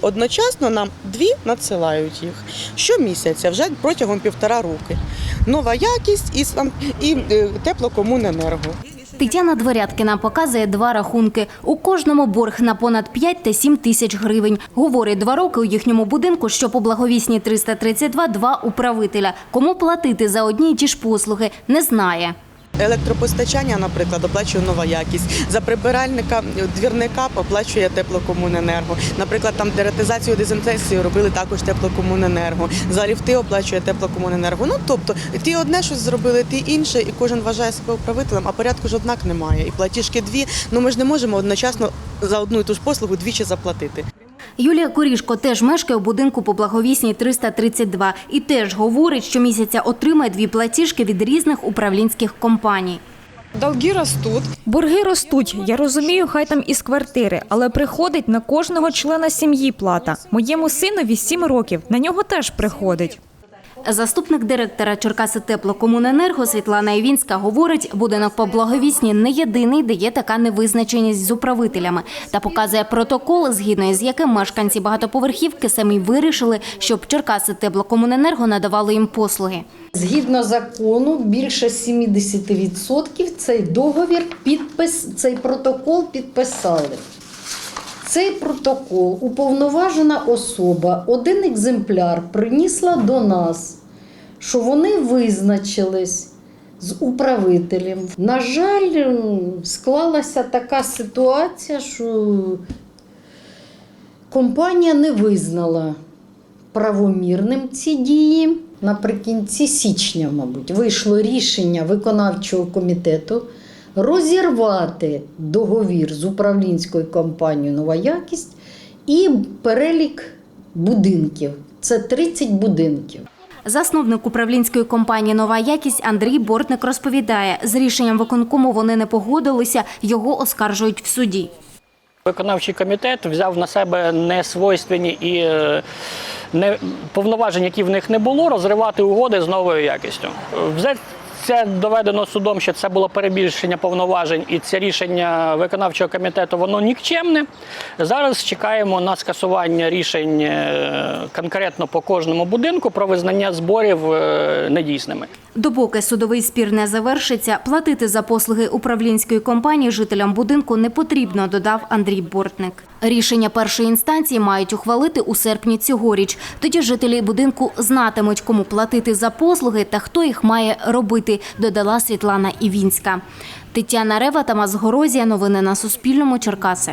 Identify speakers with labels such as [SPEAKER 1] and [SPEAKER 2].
[SPEAKER 1] Одночасно нам дві надсилають їх щомісяця, вже протягом півтора роки. Нова якість і, сам- і е, теплокомуненерго.
[SPEAKER 2] Тетяна Дворядкіна показує два рахунки. У кожному борг на понад 5 та 7 тисяч гривень. Говорить, два роки у їхньому будинку, що по благовісній 332 два управителя. Кому платити за одні й ті ж послуги, не знає.
[SPEAKER 1] Електропостачання, наприклад, оплачує нова якість. За прибиральника двірника оплачує теплокомуненерго. Наприклад, там дератизацію, дезінфекцію робили також теплокомуненерго. За ліфти оплачує теплокомуненерго. Ну тобто, ті одне щось зробили, ті інше, і кожен вважає себе управителем, а порядку ж однак немає. І платіжки дві. Ну ми ж не можемо одночасно за одну і ту ж послугу двічі заплатити.
[SPEAKER 2] Юлія Корішко теж мешкає у будинку по благовісній 332 і теж говорить, що місяця отримає дві платіжки від різних управлінських компаній.
[SPEAKER 3] Долги ростуть.
[SPEAKER 4] Борги ростуть. Я розумію, хай там із квартири, але приходить на кожного члена сім'ї плата. Моєму синові сім років. На нього теж приходить.
[SPEAKER 2] Заступник директора Черкаси теплокомуненерго Світлана Івінська говорить, будинок по благовісній не єдиний, де є така невизначеність з управителями, та показує протокол, згідно з яким мешканці багатоповерхівки самі вирішили, щоб Черкаси теплокомуненерго надавало їм послуги.
[SPEAKER 5] Згідно закону, більше 70% цей договір, підпис, цей протокол підписали. Цей протокол уповноважена особа, один екземпляр принісла до нас, що вони визначились з управителем. На жаль, склалася така ситуація, що компанія не визнала правомірним ці дії. Наприкінці січня, мабуть, вийшло рішення виконавчого комітету розірвати договір з управлінською компанією Нова якість і перелік будинків. Це 30 будинків.
[SPEAKER 2] Засновник управлінської компанії Нова якість Андрій Бортник розповідає, з рішенням виконкому вони не погодилися, його оскаржують в суді.
[SPEAKER 6] Виконавчий комітет взяв на себе несвойственні і е, не повноважень, які в них не було, розривати угоди з новою якістю. Вже це доведено судом, що це було перебільшення повноважень, і це рішення виконавчого комітету воно нікчемне. Зараз чекаємо на скасування рішень е, конкретно по кожному будинку про визнання зборів е, недійсними.
[SPEAKER 2] Допоки судовий спір не завершиться, платити за послуги управлінської компанії жителям будинку не потрібно, додав Андрій Бортник. Рішення першої інстанції мають ухвалити у серпні цьогоріч. Тоді жителі будинку знатимуть, кому платити за послуги та хто їх має робити, додала Світлана Івінська. Тетяна Рева, Тамас Горозія. Новини на Суспільному. Черкаси.